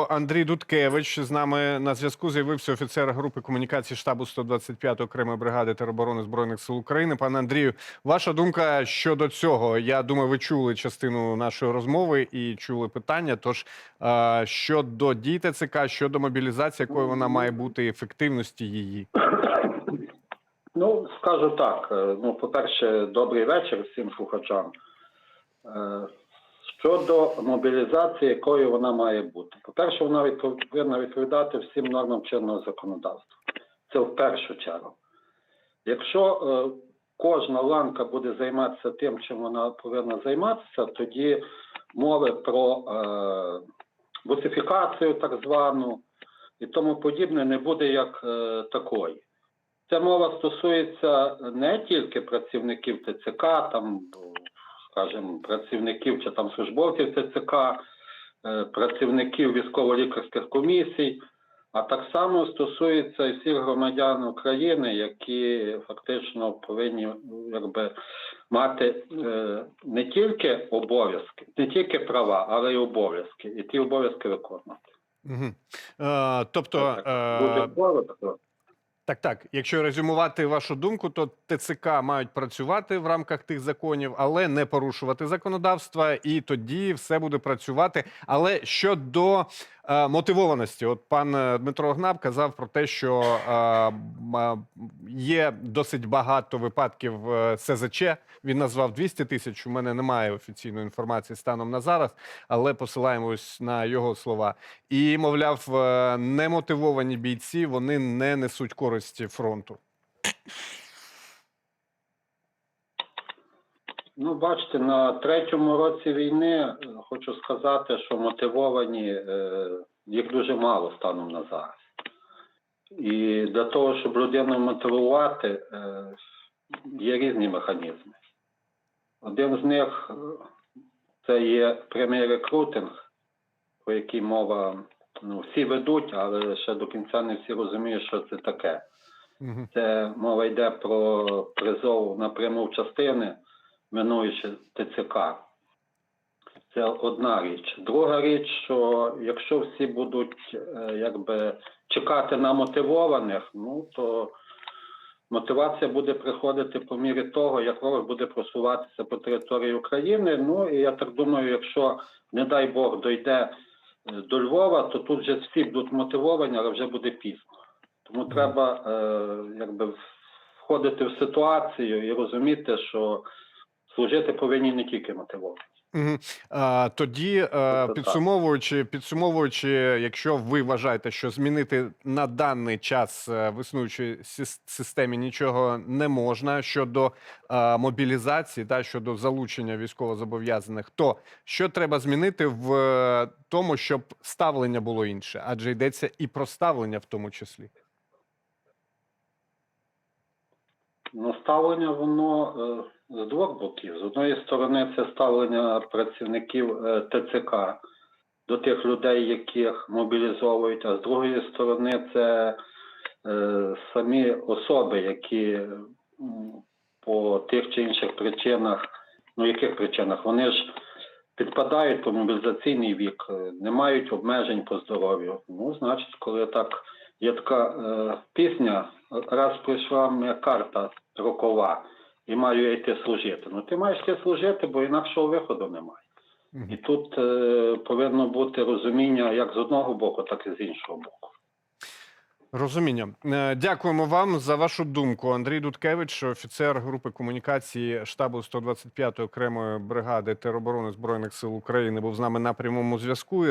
Андрій Дудкевич з нами на зв'язку з'явився офіцер групи комунікації штабу 125-ї окремої бригади тероборони збройних сил України. Пане Андрію, ваша думка щодо цього? Я думаю, ви чули частину нашої розмови і чули питання. Тож е, щодо дій ТЦК, щодо мобілізації, якою вона має бути, ефективності її. Ну, скажу так. е, Ну, по-перше, добрий вечір всім слухачам. Щодо мобілізації, якою вона має бути. По-перше, вона повинна відповідати всім нормам чинного законодавства. Це в першу чергу. Якщо е, кожна ланка буде займатися тим, чим вона повинна займатися, тоді мови про е, бусифікацію, так звану, і тому подібне не буде як е, такої. Ця мова стосується не тільки працівників ТЦК, там, скажімо, працівників чи там службовців ТЦК, е, працівників військово-лікарських комісій, а так само стосується і всіх громадян України, які фактично повинні ну, якби мати е, не тільки обов'язки, не тільки права, але й обов'язки, і ті обов'язки виконувати. Угу. Тобто, е, коротко. Так, так. Якщо резюмувати вашу думку, то ТЦК мають працювати в рамках тих законів, але не порушувати законодавства, і тоді все буде працювати. Але щодо мотивованості, от пан е, Дмитро Гнаб казав про те, що е, е, є досить багато випадків е, СЗЧ. Він назвав 200 тисяч. У мене немає офіційної інформації станом на зараз, але посилаємось на його слова. І мовляв, е, немотивовані бійці вони не несуть користі фронту. Ну, бачите, на третьому році війни е, хочу сказати, що мотивовані е, їх дуже мало станом на зараз. І для того, щоб людину мотивувати, е, є різні механізми. Один з них це є прямий рекрутинг, про який мова ну, всі ведуть, але ще до кінця не всі розуміють, що це таке. Це мова йде про призов напряму в частини, минуючи ТЦК. Це одна річ. Друга річ, що якщо всі будуть е, якби чекати на мотивованих, ну то мотивація буде приходити по мірі того, як ворог буде просуватися по території України. Ну і я так думаю, якщо, не дай Бог, дойде е, до Львова, то тут вже всі будуть мотивовані, але вже буде пізно. Тому треба е, якби входити в ситуацію і розуміти, що служити повинні не тільки мотивовані. Мгм. А, тоді, е, так. підсумовуючи, підсумовуючи, якщо ви вважаєте, що змінити на даний час е, в існуючій системі нічого не можна щодо е, мобілізації та щодо залучення військовозобов'язаних, то що треба змінити в тому, щоб ставлення було інше? Адже йдеться і про ставлення в тому числі. Ну, ставлення воно е, з двох боків. З одної сторони, це ставлення працівників е, ТЦК до тих людей, яких мобілізовують, а з другої сторони, це е, самі особи, які по тих чи інших причинах, ну яких причинах, вони ж підпадають по мобілізаційний вік, не мають обмежень по здоров'ю. Ну, значить, коли так є така е, пісня, раз прийшла моя карта рокова і маю я йти служити. Ну ти маєш йти служити, бо інакшого виходу немає. Мгм. І тут е, повинно бути розуміння як з одного боку, так і з іншого боку. Розуміння. Е, Дякуємо вам за вашу думку. Андрій Дудкевич, офіцер групи комунікації штабу 125-ї окремої бригади тероборони збройних сил України, був з нами на прямому зв'язку.